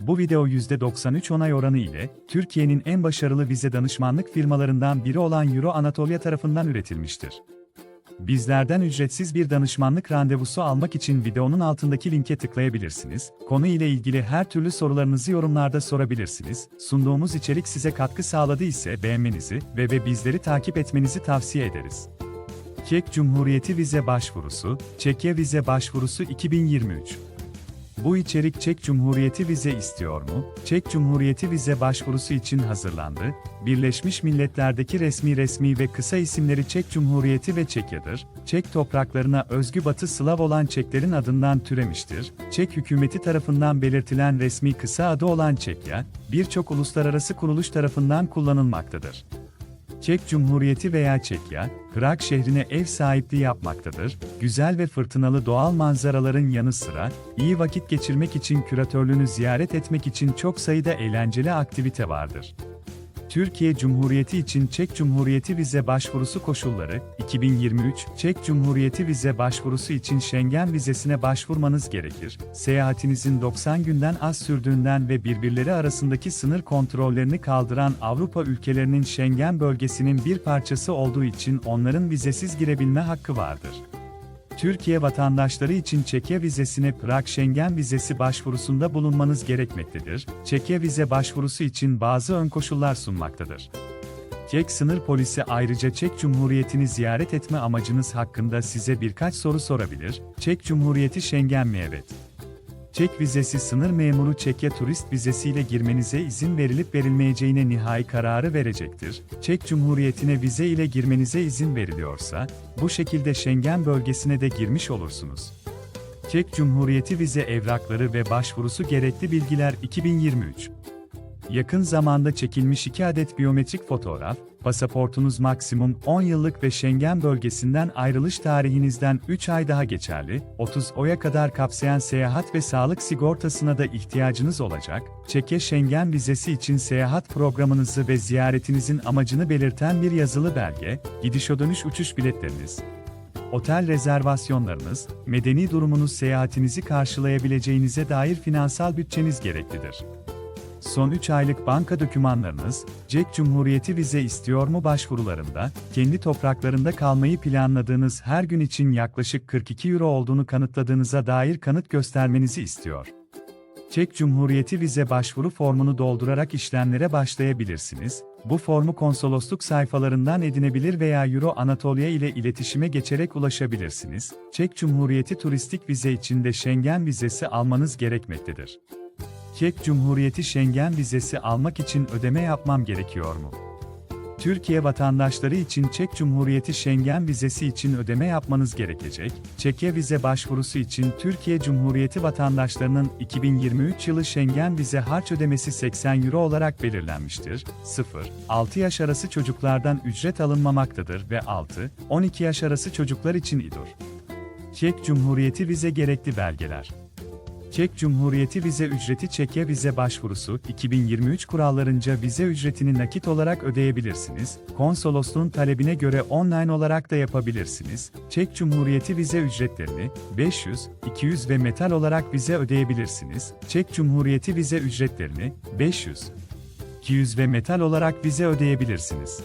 Bu video %93 onay oranı ile Türkiye'nin en başarılı vize danışmanlık firmalarından biri olan Euro Anatolia tarafından üretilmiştir. Bizlerden ücretsiz bir danışmanlık randevusu almak için videonun altındaki linke tıklayabilirsiniz. Konu ile ilgili her türlü sorularınızı yorumlarda sorabilirsiniz. Sunduğumuz içerik size katkı sağladı ise beğenmenizi ve ve bizleri takip etmenizi tavsiye ederiz. Çek Cumhuriyeti Vize Başvurusu, Çekya Vize Başvurusu 2023 bu içerik Çek Cumhuriyeti vize istiyor mu? Çek Cumhuriyeti vize başvurusu için hazırlandı. Birleşmiş Milletler'deki resmi resmi ve kısa isimleri Çek Cumhuriyeti ve Çekya'dır. Çek topraklarına özgü Batı Slav olan Çeklerin adından türemiştir. Çek hükümeti tarafından belirtilen resmi kısa adı olan Çekya, birçok uluslararası kuruluş tarafından kullanılmaktadır. Çek Cumhuriyeti veya Çekya, Prag şehrine ev sahipliği yapmaktadır. Güzel ve fırtınalı doğal manzaraların yanı sıra, iyi vakit geçirmek için küratörlüğünü ziyaret etmek için çok sayıda eğlenceli aktivite vardır. Türkiye Cumhuriyeti için Çek Cumhuriyeti vize başvurusu koşulları 2023 Çek Cumhuriyeti vize başvurusu için Schengen vizesine başvurmanız gerekir. Seyahatinizin 90 günden az sürdüğünden ve birbirleri arasındaki sınır kontrollerini kaldıran Avrupa ülkelerinin Schengen bölgesinin bir parçası olduğu için onların vizesiz girebilme hakkı vardır. Türkiye vatandaşları için Çekya vizesine Prag Schengen vizesi başvurusunda bulunmanız gerekmektedir. Çekya vize başvurusu için bazı ön koşullar sunmaktadır. Çek sınır polisi ayrıca Çek Cumhuriyeti'ni ziyaret etme amacınız hakkında size birkaç soru sorabilir. Çek Cumhuriyeti Schengen mi evet? Çek vizesi sınır memuru Çekya turist vizesiyle girmenize izin verilip verilmeyeceğine nihai kararı verecektir. Çek Cumhuriyeti'ne vize ile girmenize izin veriliyorsa, bu şekilde Schengen bölgesine de girmiş olursunuz. Çek Cumhuriyeti vize evrakları ve başvurusu gerekli bilgiler 2023 Yakın zamanda çekilmiş 2 adet biyometrik fotoğraf, pasaportunuz maksimum 10 yıllık ve Schengen bölgesinden ayrılış tarihinizden 3 ay daha geçerli, 30 oya kadar kapsayan seyahat ve sağlık sigortasına da ihtiyacınız olacak, Çekya Schengen vizesi için seyahat programınızı ve ziyaretinizin amacını belirten bir yazılı belge, gidiş dönüş uçuş biletleriniz, otel rezervasyonlarınız, medeni durumunuz seyahatinizi karşılayabileceğinize dair finansal bütçeniz gereklidir. Son 3 aylık banka dokümanlarınız, Cek Cumhuriyeti vize istiyor mu başvurularında, kendi topraklarında kalmayı planladığınız her gün için yaklaşık 42 euro olduğunu kanıtladığınıza dair kanıt göstermenizi istiyor. Çek Cumhuriyeti vize başvuru formunu doldurarak işlemlere başlayabilirsiniz. Bu formu konsolosluk sayfalarından edinebilir veya Euro Anatolia ile iletişime geçerek ulaşabilirsiniz. Çek Cumhuriyeti turistik vize için de Schengen vizesi almanız gerekmektedir. Çek Cumhuriyeti Schengen vizesi almak için ödeme yapmam gerekiyor mu? Türkiye vatandaşları için Çek Cumhuriyeti Schengen vizesi için ödeme yapmanız gerekecek. Çekya vize başvurusu için Türkiye Cumhuriyeti vatandaşlarının 2023 yılı Schengen vize harç ödemesi 80 euro olarak belirlenmiştir. 0-6 yaş arası çocuklardan ücret alınmamaktadır ve 6-12 yaş arası çocuklar için İDUR. Çek Cumhuriyeti vize gerekli belgeler. Çek Cumhuriyeti vize ücreti Çekya vize başvurusu 2023 kurallarınca vize ücretini nakit olarak ödeyebilirsiniz. Konsolosluğun talebine göre online olarak da yapabilirsiniz. Çek Cumhuriyeti vize ücretlerini 500, 200 ve metal olarak vize ödeyebilirsiniz. Çek Cumhuriyeti vize ücretlerini 500, 200 ve metal olarak vize ödeyebilirsiniz.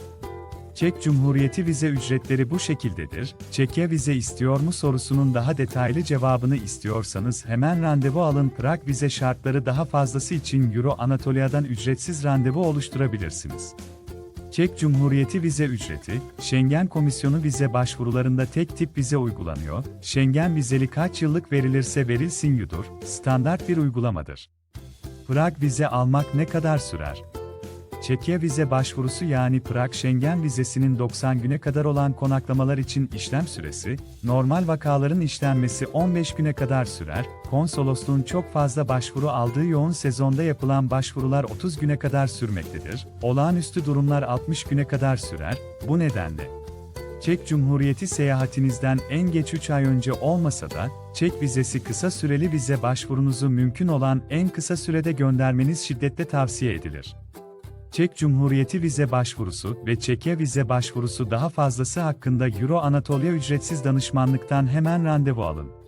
Çek Cumhuriyeti vize ücretleri bu şekildedir. Çekya vize istiyor mu sorusunun daha detaylı cevabını istiyorsanız hemen randevu alın. Prag vize şartları daha fazlası için Euro Anatolia'dan ücretsiz randevu oluşturabilirsiniz. Çek Cumhuriyeti vize ücreti, Schengen Komisyonu vize başvurularında tek tip vize uygulanıyor. Schengen vizeli kaç yıllık verilirse verilsin yudur, standart bir uygulamadır. Prag vize almak ne kadar sürer? Çekya vize başvurusu yani Prag Schengen vizesinin 90 güne kadar olan konaklamalar için işlem süresi, normal vakaların işlenmesi 15 güne kadar sürer, konsolosluğun çok fazla başvuru aldığı yoğun sezonda yapılan başvurular 30 güne kadar sürmektedir, olağanüstü durumlar 60 güne kadar sürer, bu nedenle Çek Cumhuriyeti seyahatinizden en geç 3 ay önce olmasa da, Çek vizesi kısa süreli vize başvurunuzu mümkün olan en kısa sürede göndermeniz şiddetle tavsiye edilir. Çek Cumhuriyeti vize başvurusu ve Çekya vize başvurusu daha fazlası hakkında Euro Anatolia ücretsiz danışmanlıktan hemen randevu alın.